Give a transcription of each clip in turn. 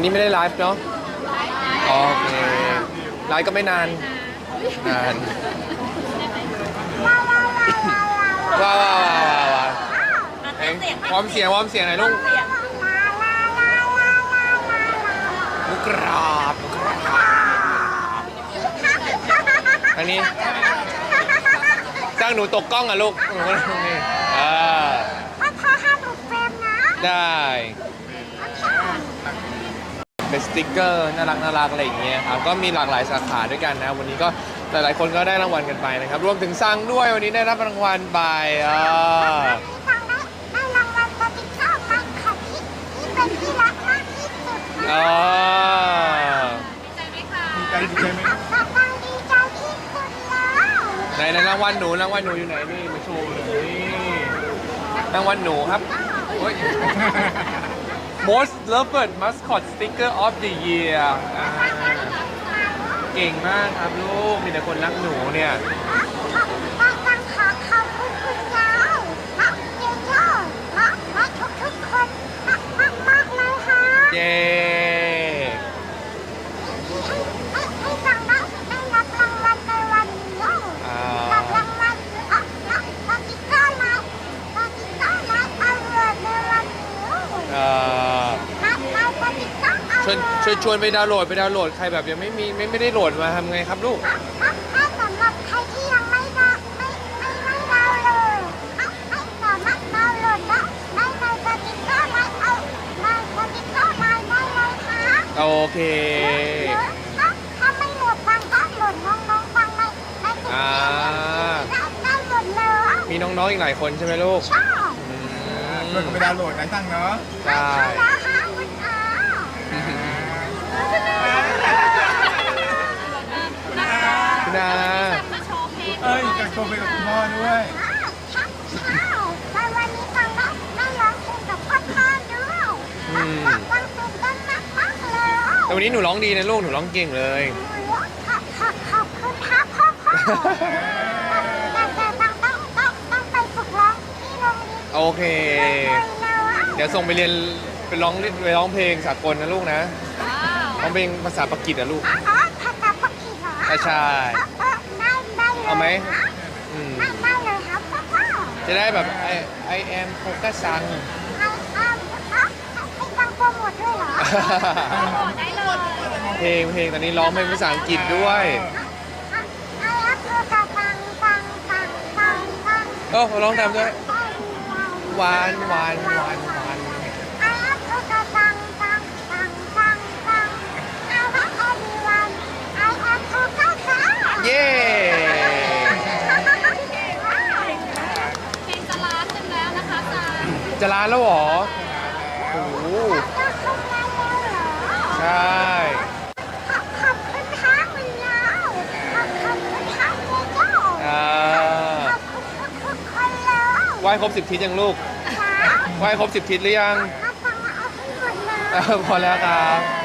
นนี้ไม่ได้ไลฟ์เนาะโอเคไลฟ์ก็ไม่นาน นาน ว้าวว้าวว้าวว้าวว้าวอะเอ็งเสียงพร้อมเสียงพร้อมเสียงหน่อยลูกเสียงลูกกราบลูกกราบอันนี้จ้างหนูตกกล้องอะลูกหนูก็ตรงนี้อ่าพ่อห้ามหลุดเฟรมนะได้ เป็นสติกเกอร์น่ารักน่ารักอะไรอย่างเงี้ยครับก็มีหลากหลายสาขาด้วยกันนะวันนี้ก็หลายๆคนก็ได้รางวัลกันไปนะครับรวมถึงซังด้วยวันนี้ได้รับรางวัลไปอ่ามีฟังได้ได้รางวัลสติกเกอร์มันค่ะที่ที่เป็นที่รักมากที่สุดนะอ่าดีใจดีใจไหมฟังฟังดีใจที่สุดแล้วไหนในรางวัลหนูรางวัลหนูอยู่ไหนนี่มาโชว์เลยนี่รางวัลหนูครับเฮ้ย Most Loved Mascot Sticker of the Year อ่าเก่งมากครับลูก มีแต่คนรักหนูเนี่ยฟังฟังขอขอบคุณคุณยายและเจโจ้และและทุกทุกๆคนมากมากมากเลยค่ะเย้ให้ให้ให้ฟังได้ได้รับรางวัลในวันนี้อ่ารับรางวัลอะและสติกเกอร์ไลน์สติกเกอ วนชวนชวนไปดาวน์โหลดไปดาวน์โหลดใครแบบยังไม่มีไม่ไม่ได้โหลดมาทำไงครับลูก ถ้าสำหรับใครที่ยังไม่ได้ไม่ไม่ไม่ดาวน์โหลดให้ให้สามารถดาวน์โหลดได้ได้ในสติกเกอร์ไลน์เอาในสติกเกอร์ไลน์ได้เลยค่ะโอเคถ้าถ้าไม่โหลดฟังก็โหลดน้องๆฟังในในสติกเกออ่าร์ได้ได้หมดเลยมีน้องๆอีกหลายคนใช่ไหมลูกชอบอืมเพื่อนก็ไปดาวน์โหลดนะตั้งเนาะ ใช่ แล้ว คุณอาเอ้ยจะโชว์ไปกับคุณพ่อด้วยอ้าวชอบชอบแต่วันนี้ฟังได้ได้ร้องเพลงกับพ่อพ่อด้วยฟังฟังตื่นเต้นมากมากๆเลยแต่วันนี้หนูร้องดีนะลูก หนูร้องเก่งเลยขอบขอบขอบคุณครับพ่อพ่อแต่แต่ต้องต้องต้องต้องไปฝึกร้องที่โรงเรียนโอเค เดี๋ยวส่งไปเรียนไปร้องไปร้องเพลงสากลนะลูกนะ ร้องเพลงภาษาปากีสอะลูก อ๋อ ช่ใช่อ๋ออ๋อได้ได้เลยเอาไหมนะอืมได้ได้เลยครับพ่อพ่อจะได้แบบ I I am โฟกัสซังเอาเอาเอาให้ฟังโปรโมทด้วยเหรอได้เลยเพลงเพลงตอนนี้ร้องเพลงภาษาอังกฤษด้วยไอ้อัพเธอจะฟังฟังฟังฟังฟังเออร้องตามด้วยหวานหวานหวานหวาน ไอ้อัพเธอจะฟังฟังฟังฟังฟังไอ้รัก everyone ไอ้อัพเธอจะฟัง เย้ เพลงจะล้านหนึ่งแล้วนะคะจาน จะลาแล้วเหรอโอ้โหใช่ขอบขอบคุณค่ะคุณยาวขอบขอบคุณค่ะเจ๊โจ้อ่าขอบคุณทุกๆคนเลยไหว้ครบสิบทิศยังลูกค่ะไหว้ครบสิบทิศหรือยัง เออพอแล้วครับ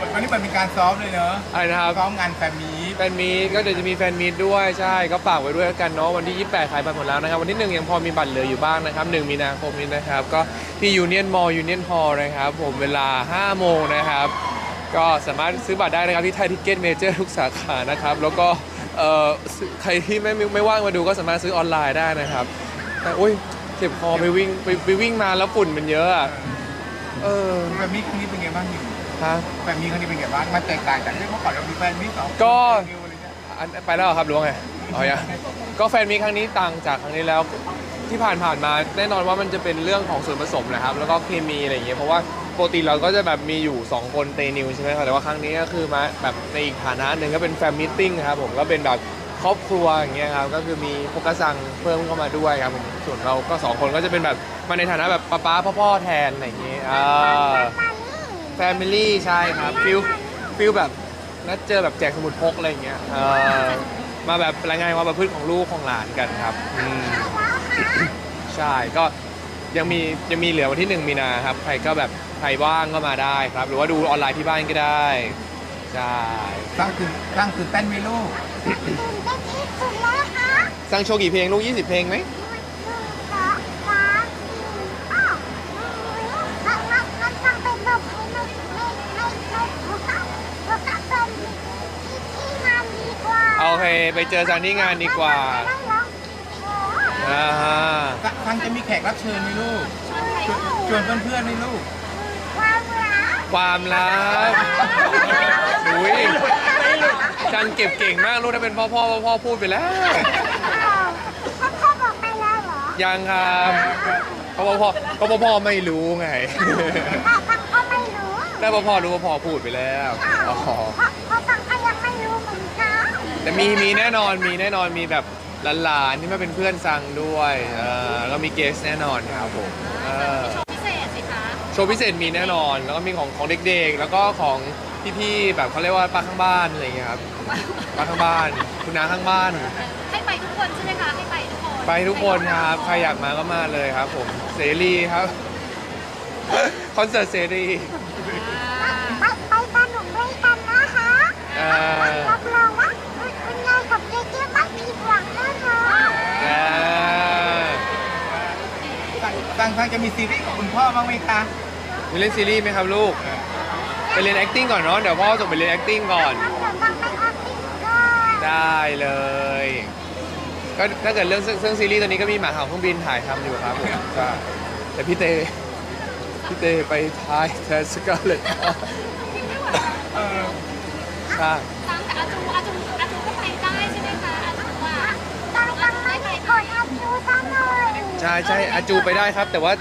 วันนี้มันมีการซ้อมเลยเนอะอะไรนะครับ ซ้อมงานแฟนมีตแฟนมีตก็เดี๋ยวจะมีแฟนมีตด้วยใช่ก็ฝากไว้ด้วยแล้วกันเนาะวันที่ 28ขายบัตรหมดแล้วนะครับ วันที่1ยังพอมีบัตรเหลืออยู่บ้างนะครับ1มีนาคมนี้นะครับ ก็ที่ยูเนียนมอลยูเนียนฮอลนะครับ ผมเวลา 5 โมงนะครับ ก็สามารถซื้อบัตรได้นะครับที่ไทยทิเก็ตเมเจอร์ทุกสาขานะครับ แล้วก็เอ่อใครที่ไม่ไม่ไม่ว่างมาดูก็สามารถซื้อออนไลน์ได้นะครับแต่อุ้ยเจ็บคอไปวิ่งไปไปวิ่งมาแล้วฝุ่นมันเยอะอะเออ แฟนมีตครั้งนี้เป็นไงบ้างอยู่ ฮะแฟนมีตครั้งนี้เป็นไงบ้างมันแตกต่างจากที่เมื่อก่อนเรามีแฟนมีตสองคนก็นิวอะไรเงี้ยอันไปแล้วเหรอครับหรือว่าไงอ๋อยังก็แฟนมีครั้งนี้ต่างจากครั้งนี้แล้วที่ผ่านผ่านๆมาแน่นอนว่ามันจะเป็นเรื่องของส่วนผสมนะครับ แล้วก็เคมีอะไรอย่างเงี้ยเพราะว่าปกติเราก็จะแบบมีอยู่ 2 คนเตนิวใช่ไหมครับแต่ว่าครั้งนี้ก็คือมาแบบในอีกฐานะหนึ่งก็เป็นแฟนมิทติ้งครับผมก็เป็นแบบครอบครัวอย่างเงี้ยครับก็คือมีโฟกัสซังเพิ่มเข้ามาด้วยครับผมส่วนเราก็สองคนก็จะเป็นแบบมาในฐานะแบบป้าป้าพ่อพ่อๆแทนอะไรอย่างเงี้ยอ่า แฟมิลี่ใช่ครับฟิลฟิลแบบนัดเจอแบบแจกสมุดพกอะไรอย่างเงี้ยเออมาแบบรายงานความประพฤติของลูกของหลานกันครับอืมใช่ก็ยังมียังมีเหลือวันที่หนึ่งมีนาครับ ใครก็แบบใครว่างก็มาได้ครับ หรือว่าดูออนไลน์ที่บ้านก็ได้ใช่สร้างตื่นสร้างตื่นเต้นไหมลูกตื่นเต้นที่สุดเลยค่ะ สร้างโชว์กี่เพลงลูก 20 เพลงไหม หนึ่งสองสามสี่อ้าวงั้นงั้นงั้นฟังเป็นบทเพลงในในใน เคไปเจอซันที่งานดีกว่าได้เหรอโอ้อ่าฮะซังจะมีแขกรับเชิญไหมลูก ชวนชวนเพื่อนๆไหมลูกความรักความลับอุ้ยจันเก็บเก่งมากลูกถ้าเป็นพ่อพ่อพ่อพ่อพูดไปแล้วอ้าวพ่อพ่อบอกไปแล้วเหรอยังครับก็พ่อพ่อก็พ่อพ่อไม่รู้ไงพ่อฟังก็ไม่รู้ถ้าพ่อพ่อรู้ว่าพ่อพูดไปแล้วอ๋อ แต่มีมีแน่นอนมีแน่นอนมีแบบหลานๆที่มาเป็นเพื่อนซังด้วยเออแล้วก็มีเกสแน่นอนครับผมเออโชว์พิเศษสิคะโชว์พิเศษมีแน่นอน แล้วก็มีของของเด็กๆ แล้วก็ของพี่ๆแบบเขาเรียกว่าป้าข้างบ้านอะไรอย่างเงี้ยครับป้าข้างบ้าน คุณน้าข้างบ้าน ให้ไปทุกคนใช่ไหมคะให้ไปทุกคนไปทุกคนครับใครอยากมาก็มาเลยครับ ผมเสรีครับคอนเสิร์ตเสรีอ่าไปไปสนุกด้วยกันนะคะ อ่า รับรองว่าคุณคุณยายกับเจ๊เจ๊ไม่ผิดหวังแน่นอน อ่า ซังซังจะมีซีรีส์กับคุณพ่อบ้างไหมคะ มีเล่นซีรีส์ไหมครับลูก ไปเรียน acting ก่อนเนาะ เดี๋ยวพ่อส่งไปเรียน acting ก่อนต้องเดี๋ยวต้องไปออฟฟิศก่อนได้เลย ก็ถ้าเกิดเรื่องซึ่งซึ่งซีรีส์ตอนนี้ก็มีหมาเห่าเครื่องบินถ่ายทำอยู่ครับผมก็แต่พี่เตพี่เตไปถ่ายแทนสกาเลตเออใช่ ใช่ใช่อาจูไปได้ครับ แต่ว่า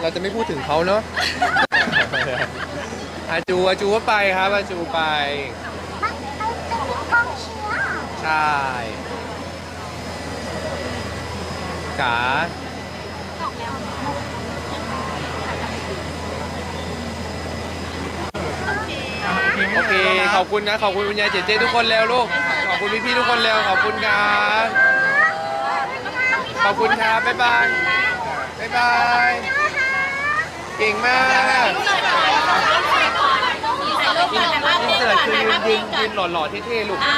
เราจะไม่พูดถึงเขาเนาะ อาจูอาจูก็ไปครับอาจูไป มันไปเป็นกองเชียร์ใช่จ๋าบอกแล้วโอเคโอเคขอบคุณนะขอบคุณคุณยายเจเจทุกคนแล้วลูกขอบคุณพี่ๆทุกคนแล้วขอบคุณครับ ขอบคุณครับ บ๊ายบาย บ๊ายบาย เก่งมากอินเสิร์ตคือยืนยืนยืนหล่อๆเท่ๆลูกอ่า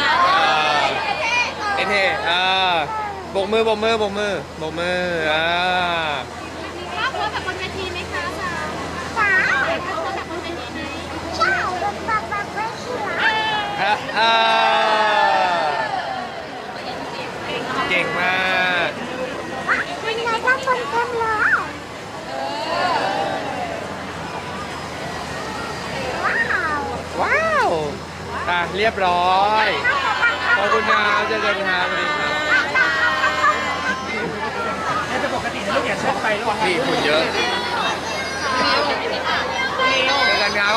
เท่ๆอ่าโบกมือโบกมือโบกมือโบกมืออ่า เรียบร้อย ขอบคุณครับเจอกันทางไปนี่รับจะปกตินะลูกอยากชอบไปหรอกพี่คุณเยอะเจอกันครั